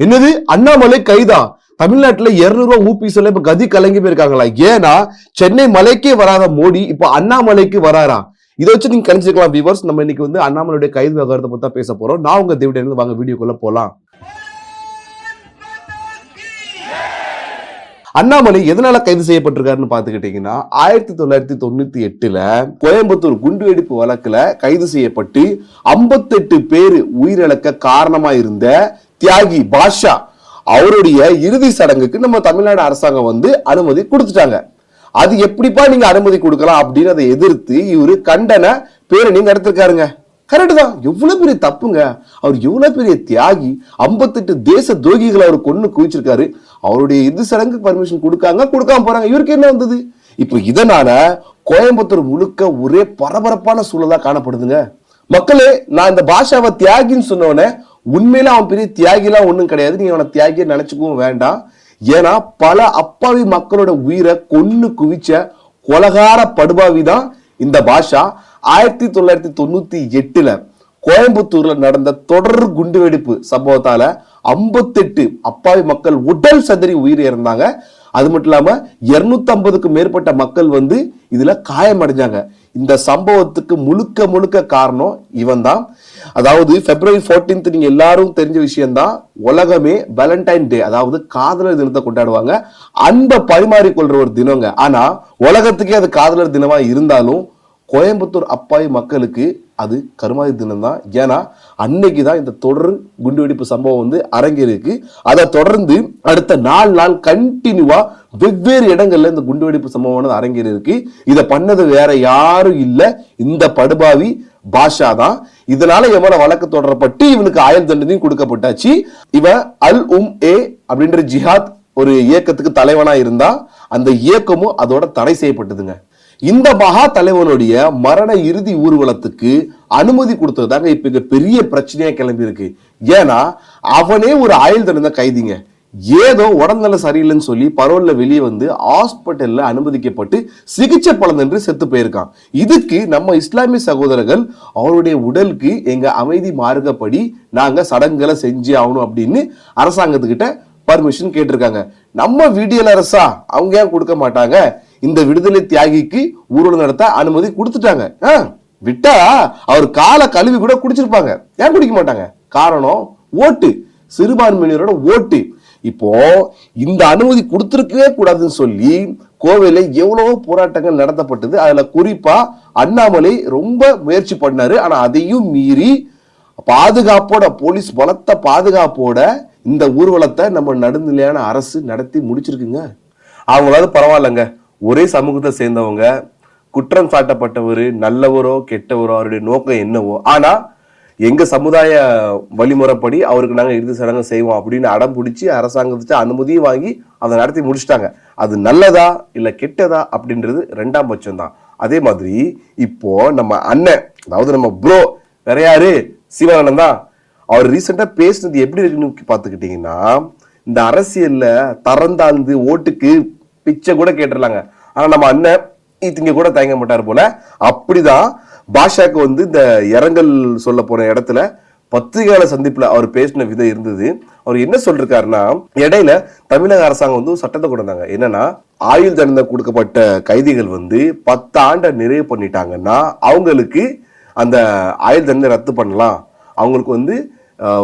என்னது? அண்ணாமலை கைதான் தமிழ்நாட்டுல இருநூறு ரூபா ஊபி இப்ப கதி கலங்கி போயிருக்காங்களா? ஏன்னா சென்னை மலைக்கே வராத மோடி இப்ப அண்ணாமலைக்கு வராரா? இதை வச்சு நீங்க கணிச்சிருக்கலாம் வியூவர்ஸ் நம்ம இன்னைக்கு வந்து அண்ணாமலையுடைய கைது விவகாரத்தை பத்தி பேச போறோம். நான் உங்க தேவிட வாங்க வீடியோக்குள்ள போலாம். அண்ணாமலை எதனால கைது செய்யப்பட்டிருக்காருன்னு பாத்துக்கிட்டீங்கன்னா ஆயிரத்தி தொள்ளாயிரத்தி தொண்ணூத்தி எட்டுல கோயம்புத்தூர் குண்டுவெடிப்பு வழக்குல கைது செய்யப்பட்டு ஐம்பத்தெட்டு பேர் உயிரிழக்க காரணமா இருந்த தியாகி பாஷா அவருடைய இறுதி சடங்குக்கு நம்ம தமிழ்நாடு அரசாங்கம் வந்து அனுமதி கொடுத்துட்டாங்க. அது எப்படிப்பா நீங்க அனுமதி கொடுக்கலாம் அப்படின்னு அதை எதிர்த்து இவரு கண்டன பேரணி நடத்திருக்காருங்க. கரெக்டு தான். எவ்வளவு பெரிய தப்புங்க. அவர் எவ்வளவு பெரிய தியாகி ஐம்பத்தெட்டு தேச துரோகிகளை அவர் கொண்டு குவிச்சிருக்காரு. அவருடைய இது சடங்கு பர்மிஷன் கொடுக்காங்க கொடுக்காம போறாங்க. இவருக்கு என்ன வந்தது? இப்போ இதனால கோயம்புத்தூர் முழுக்க ஒரே பரபரப்பான சூழலா காணப்படுதுங்க. மக்களே நான் இந்த பாஷாவை தியாகின்னு சொன்னோடனே உண்மையில அவன் பெரிய தியாகிலாம் ஒன்றும் கிடையாது. நீ அவனை தியாகியை நினைச்சுக்கவும் வேண்டாம். ஏன்னா பல அப்பாவி மக்களோட உயிரை கொன்னு குவிச்ச கொலகார படுபாவி தான் இந்த பாஷா. ஆயிரத்தி தொள்ளாயிரத்தி தொண்ணூத்தி எட்டுல கோயம்புத்தூர்ல நடந்த தொடர் குண்டுவெடிப்பு சம்பவத்தால ஐம்பத்தெட்டு அப்பாவி மக்கள் உடல் சதறி உயிர் இறந்தாங்க. அது மட்டும் இல்லாம இருநூத்தி ஐம்பதுக்கு மேற்பட்ட மக்கள் வந்து இதுல காயமடைஞ்சாங்க. இந்த சம்பவத்துக்கு முழுக்க முழுக்க காரணம் இவன் தான் அதாவது பிப்ரவரி 14th நீங்க எல்லாரும் தெரிஞ்ச விஷயம்தான். உலகமே வேலண்டைன் டே அதாவது காதலர் தினத்தை கொண்டாடுவாங்க. அன்பை பரிமாறிக்கொள்ற ஒரு தினங்க. ஆனா உலகத்துக்கே அது காதலர் தினமா இருந்தாலும் கோயம்புத்தூர் அப்பாவி மக்களுக்கு அது கருமாதி தினம் தான் ஏன்னா அன்னைக்கு தான் இந்த தொடர் குண்டுவெடிப்பு சம்பவம் வந்து அரங்கேறிருக்கு அதை தொடர்ந்து அடுத்த நாலு நாள் கண்டினியூவா வெவ்வேறு இடங்கள்ல இந்த குண்டுவெடிப்பு சம்பவம் அரங்கேறிருக்கு இதை பண்ணது வேற யாரும் இல்லை. இந்த படுபாவி பாஷா தான். இதனால எவ்வளவு வழக்கு தொடரப்பட்டு இவனுக்கு ஆயுள் தண்டனையும் கொடுக்கப்பட்டாச்சு. இவன் அல் உம் ஏ அப்படின்ற ஜிஹாத் ஒரு இயக்கத்துக்கு தலைவனா இருந்தா அந்த இயக்கமும் அதோட தடை செய்யப்பட்டதுங்க. இந்த மகா தலைவனுடைய மரண இறுதி ஊர்வலத்துக்கு அனுமதி கொடுத்ததுதாங்க இப்ப இங்க பெரிய பிரச்சனையா கிளம்பி இருக்கு. ஏன்னா அவனே ஒரு ஆயுள் தண்டனை கைதிங்க. ஏதோ உடல்நல சரியில்லைன்னு சொல்லி பரோல்ல வெளியே வந்து ஹாஸ்பிட்டல்ல அனுமதிக்கப்பட்டு சிகிச்சை பலனின்றி செத்து போயிருக்கான். இதுக்கு நம்ம இஸ்லாமிய சகோதரர்கள் அவருடைய உடலுக்கு எங்க அமைதி மார்க்கப்படி நாங்க சடங்குகளை செஞ்சு ஆகணும் அப்படின்னு அரசாங்கத்துக்கிட்ட பர்மிஷன் கேட்டிருக்காங்க. நம்ம வீடியோல அரசா அவங்க ஏன் கொடுக்க மாட்டாங்க? இந்த விடுதலை தியாகிக்கு ஊர்வலம் நடத்த அனுமதி கொடுத்துட்டாங்க. ஆ, விட்டா அவர் காலை கழுவி கூட குடிச்சிருப்பாங்க. ஏன் குடிக்க மாட்டாங்க? காரணம் ஓட்டு. சிறுபான்மையினரோட ஓட்டு. இப்போ இந்த அனுமதி கொடுத்துருக்கவே கூடாதுன்னு சொல்லி கோவையில் எவ்வளவோ போராட்டங்கள் நடத்தப்பட்டது. அதில் குறிப்பாக அண்ணாமலை ரொம்ப முயற்சி பண்ணாரு. ஆனால் அதையும் மீறி பாதுகாப்போட போலீஸ் பலத்த பாதுகாப்போட இந்த ஊர்வலத்தை நம்ம நடுநிலையான அரசு நடத்தி முடிச்சிருக்குங்க. அவங்களாவது பரவாயில்லைங்க. ஒரே சமூகத்தை சேர்ந்தவங்க குற்றம் சாட்டப்பட்டவர் நல்லவரோ கெட்டவரோ அவருடைய நோக்கம் என்னவோ ஆனா எங்க சமுதாய வழிமுறைப்படி அவருக்கு நாங்கள் இறுதி சடங்கு செய்வோம் அப்படின்னு அடம் பிடிச்சி அரசாங்கத்துக்கு அனுமதியும் வாங்கி அதை நடத்தி முடிச்சிட்டாங்க. அது நல்லதா இல்லை கெட்டதா அப்படின்றது ரெண்டாம் பட்சம் தான் அதே மாதிரி இப்போ நம்ம அண்ணன் அதாவது நம்ம ப்ரோ வேற யாரு? சிவானந்தன் தான். அவர் ரீசெண்டாக பேசினது எப்படி இருக்குன்னு பார்த்துக்கிட்டிங்கன்னா இந்த அரசியலில் தரந்தாழ்ந்து ஓட்டுக்கு பிச்சை கூட கேட்டுடலாங்க ஆனால் நம்ம அண்ணன் இங்க கூட தயங்க மாட்டார் போல. அப்படிதான் பாஷாக்கு வந்து இந்த இரங்கல் சொல்ல போன இடத்துல பத்திரிகையாளர் சந்திப்பில் அவர் பேசின விதம் இருந்தது. அவர் என்ன சொல்லிருக்காருன்னா இடையில தமிழக அரசாங்கம் வந்து சட்டத்தை கொண்டு வந்தாங்க. என்னன்னா ஆயுள் தண்டனை கொடுக்கப்பட்ட கைதிகள் வந்து பத்து ஆண்டை நிறைவு பண்ணிட்டாங்கன்னா அவங்களுக்கு அந்த ஆயுள் தண்டனை ரத்து பண்ணலாம். அவங்களுக்கு வந்து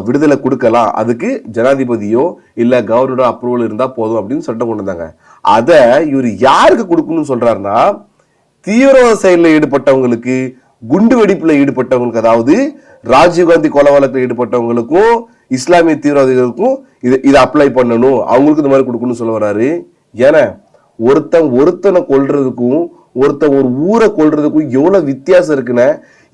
விடுதலை கொடுக்கலாம். அதுக்கு ஜனாதிபதியோ இல்லை கவர்னரோட அப்ரூவல் இருந்தால் போதும் அப்படின்னு சட்டம் கொண்டு வந்தாங்க. அதை இவர் யாருக்கு கொடுக்கணும்னு சொல்கிறாருன்னா தீவிரவாத செயலில் ஈடுபட்டவங்களுக்கு குண்டு வெடிப்பில் ஈடுபட்டவங்களுக்கு அதாவது ராஜீவ்காந்தி கொலை வழக்கில் ஈடுபட்டவங்களுக்கும் இஸ்லாமிய தீவிரவாதிகளுக்கும் இது இதை அப்ளை பண்ணணும். அவங்களுக்கு இந்த மாதிரி கொடுக்கணும்னு சொல்ல வர்றாரு. ஏன்னா ஒருத்தன் ஒருத்தனை கொள்றதுக்கும் ஒருத்தன் ஒரு ஊரை கொள்றதுக்கும் எவ்வளோ வித்தியாசம் இருக்குன்னு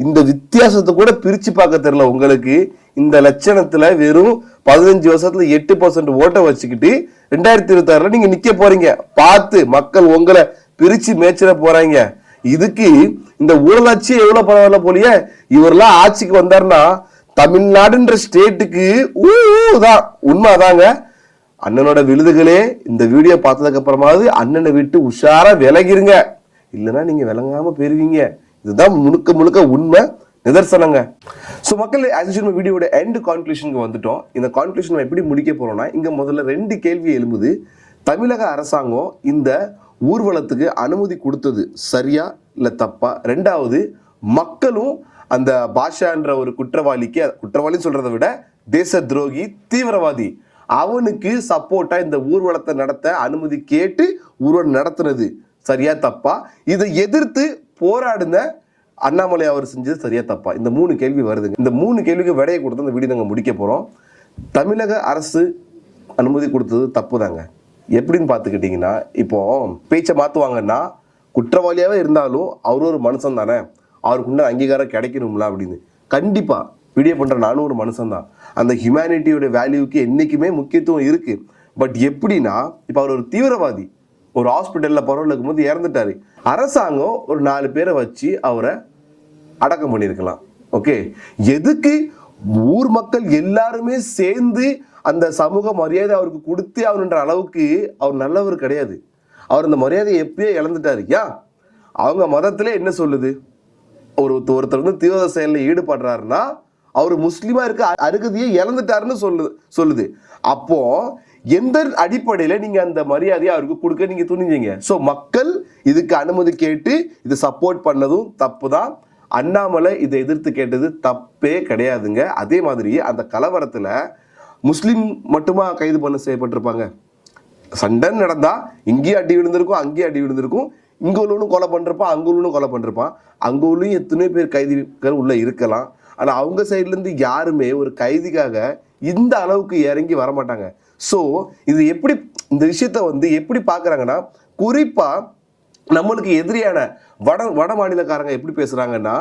இந்த வித்தியாசத்தை கூட பிரிச்சு பார்க்க தெரியல உங்களுக்கு. இந்த லட்சணத்துல வெறும் பதினஞ்சு வருஷத்துல எட்டு பர்சன்ட் ஓட்டை வச்சுக்கிட்டு ரெண்டாயிரத்தி இருபத்தி ஆறுல நீங்க நிக்க போறீங்க. பார்த்து மக்கள் உங்களை பிரிச்சு மேய்ச்சிட போறாங்க. இதுக்கு இந்த ஊழலாட்சி எவ்வளவு பரவாயில்ல போலியே? இவரெல்லாம் ஆட்சிக்கு வந்தாருன்னா தமிழ்நாடுன்ற ஸ்டேட்டுக்கு ஊ ஊ தான். உண்மை அதாங்க அண்ணனோட விழுதுகளே இந்த வீடியோ பார்த்ததுக்கு அப்புறமாவது அண்ணனை விட்டு உஷாரா விலகிருங்க. இல்லைன்னா நீங்க விளங்காம போயிருவீங்க. இதுதான் முழுக்க முழுக்க உண்மை நிதர்சனங்க. ஸோ மக்கள் ஆஸ் வீடியோட எண்ட் கான்க்ளூஷனுக்கு வந்துட்டோம். இந்த கான்க்ளூஷன் நம்ம எப்படி முடிக்க போறோம்னா இங்க முதல்ல ரெண்டு கேள்வி எழும்புது. தமிழக அரசாங்கம் இந்த ஊர்வலத்துக்கு அனுமதி கொடுத்தது சரியா இல்லை தப்பா? ரெண்டாவது மக்களும் அந்த பாஷான்ற ஒரு குற்றவாளிக்கு குற்றவாளின்னு சொல்றதை விட தேச துரோகி தீவிரவாதி அவனுக்கு சப்போர்ட்டா இந்த ஊர்வலத்தை நடத்த அனுமதி கேட்டு ஊர்வலம் நடத்துனது சரியா தப்பா? இதை எதிர்த்து போராடின அண்ணாமலை அவர் செஞ்சது சரியா தப்பா? இந்த மூணு கேள்வி வருதுங்க. இந்த மூணு கேள்விக்கு விடையை கொடுத்து அந்த வீடியோ நாங்கள் முடிக்க போகிறோம் தமிழக அரசு அனுமதி கொடுத்தது தப்பு தாங்க எப்படின்னு பார்த்துக்கிட்டிங்கன்னா இப்போ பேச்சை மாற்றுவாங்கன்னா குற்றவாளியாகவே இருந்தாலும் அவர் ஒரு மனுஷன் தானே. அவருக்கு உண்டான அங்கீகாரம் கிடைக்கணும்ல அப்படின்னு. கண்டிப்பாக வீடியோ பண்ணுற நானும் ஒரு மனுஷன் தான். அந்த ஹியூமனிட்டியோட வேல்யூவுக்கு என்றைக்குமே முக்கியத்துவம் இருக்குது பட் எப்படின்னா இப்போ அவர் ஒரு தீவிரவாதி. ஒரு ஹாஸ்பிட்டலில் பரவல் இருக்கும்போது இறந்துட்டாரு. அரசாங்கம் ஒரு நாலு பேரை வச்சு அவரை அடக்கம் பண்ணியிருக்கலாம். ஓகே? எதுக்கு? ஊர் மக்கள் எல்லாருமே சேர்ந்து அந்த சமூக மரியாதை அவருக்கு கொடுத்து அவனுன்ற அளவுக்கு அவர் நல்லவர் கிடையாது. அவர் அந்த மரியாதையை எப்பயே இழந்துட்டார். ஏன் அவங்க மதத்திலே என்ன சொல்லுது? ஒரு ஒருத்தர் வந்து தீவிர செயலில் ஈடுபடுறாருன்னா அவர் முஸ்லீமாக இருக்க அருகதியை இழந்துட்டாருன்னு சொல்லுது சொல்லுது. அப்போது எந்த அடிப்படையில் நீங்கள் அந்த மரியாதையை அவருக்கு கொடுக்க நீங்கள் துணிஞ்சீங்க? ஸோ மக்கள் இதுக்கு அனுமதி கேட்டு இதை சப்போர்ட் பண்ணதும் தப்பு தான் அண்ணாமலை இதை எதிர்த்து கேட்டது தப்பே கிடையாதுங்க. அதே மாதிரி அந்த கலவரத்தில் முஸ்லீம் மட்டுமா கைது பண்ண செய்யப்பட்டிருப்பாங்க? சண்டை நடந்தால் இங்கேயும் அடி விழுந்திருக்கும் அங்கேயும் அடி விழுந்திருக்கும். இங்கே உள்ளவனும் கொலை பண்ணிருப்பான் அங்கே உள்ளவனும் கொலை பண்ணிருப்பான் அங்கே உள்ளயும் எத்தனையோ பேர் கைதிகள் உள்ளே இருக்கலாம். ஆனால் அவங்க சைட்லேருந்து யாருமே ஒரு கைதிக்காக இந்த அளவுக்கு இறங்கி வரமாட்டாங்க. ஸோ இது எப்படி இந்த விஷயத்த வந்து எப்படி பார்க்குறாங்கன்னா குறிப்பாக நம்மளுக்கு எதிரியான வட வட மாநிலக்காரங்க எப்படி பேசுகிறாங்கன்னா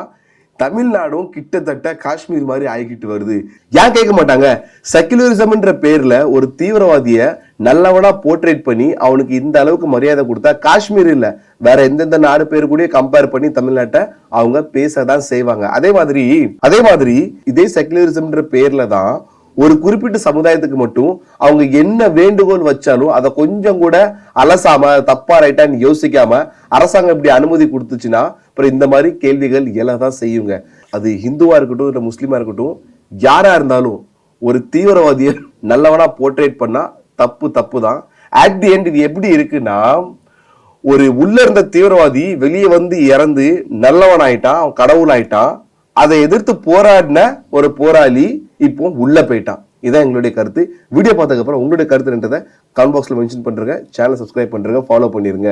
தமிழ்நாடும் கிட்டத்தட்ட காஷ்மீர் மாதிரி ஆகிக்கிட்டு வருது. ஏன் கேட்க மாட்டாங்க? செக்குலரிசம்ன்ற பேரில் ஒரு தீவிரவாதியை நல்லவனா போர்ட்ரேட் பண்ணி அவனுக்கு இந்த அளவுக்கு மரியாதை கொடுத்தா காஷ்மீர் இல்லை. வேற எந்தெந்த நாடு பேர் கூட கம்பேர் பண்ணி தமிழ்நாட்டை அவங்க பேச தான் செய்வாங்க. அதே மாதிரி அதே மாதிரி இதே செக்குலரிசம்ன்ற பேரில் தான் ஒரு குறிப்பிட்ட சமுதாயத்துக்கு மட்டும் அவங்க என்ன வேண்டுகோள் வச்சாலும் அதை கொஞ்சம் கூட அலசாம தப்பா ரைட்டான்னு யோசிக்காம அரசாங்கம் இப்படி அனுமதி கொடுத்துச்சுன்னா அப்புறம் இந்த மாதிரி கேள்விகள் எழதான் செய்யுங்க. அது ஹிந்துவா இருக்கட்டும் இல்லை முஸ்லீமா இருக்கட்டும் யாரா இருந்தாலும் ஒரு தீவிரவாதியை நல்லவனா போர்ட்ரேட் பண்ணா தப்பு தப்பு தான் அட் தி எண்ட் இது எப்படி இருக்குன்னா ஒரு உள்ள இருந்த தீவிரவாதி வெளியே வந்து இறந்து நல்லவன் ஆயிட்டான் அவன் கடவுள் ஆயிட்டான் அதை எதிர்த்து போராடின ஒரு போராளி இப்போ உள்ளே போயிட்டான். இதான் எங்களுடைய கருத்து. வீடியோ பார்த்ததுக்கப்புறம் உங்களுடைய கருத்துன்றதை கமெண்ட் பாக்ஸில் மென்ஷன் பண்றேங்க. சேனல் சப்ஸ்கிரைப் பண்றேங்க. ஃபாலோ பண்ணிருங்க.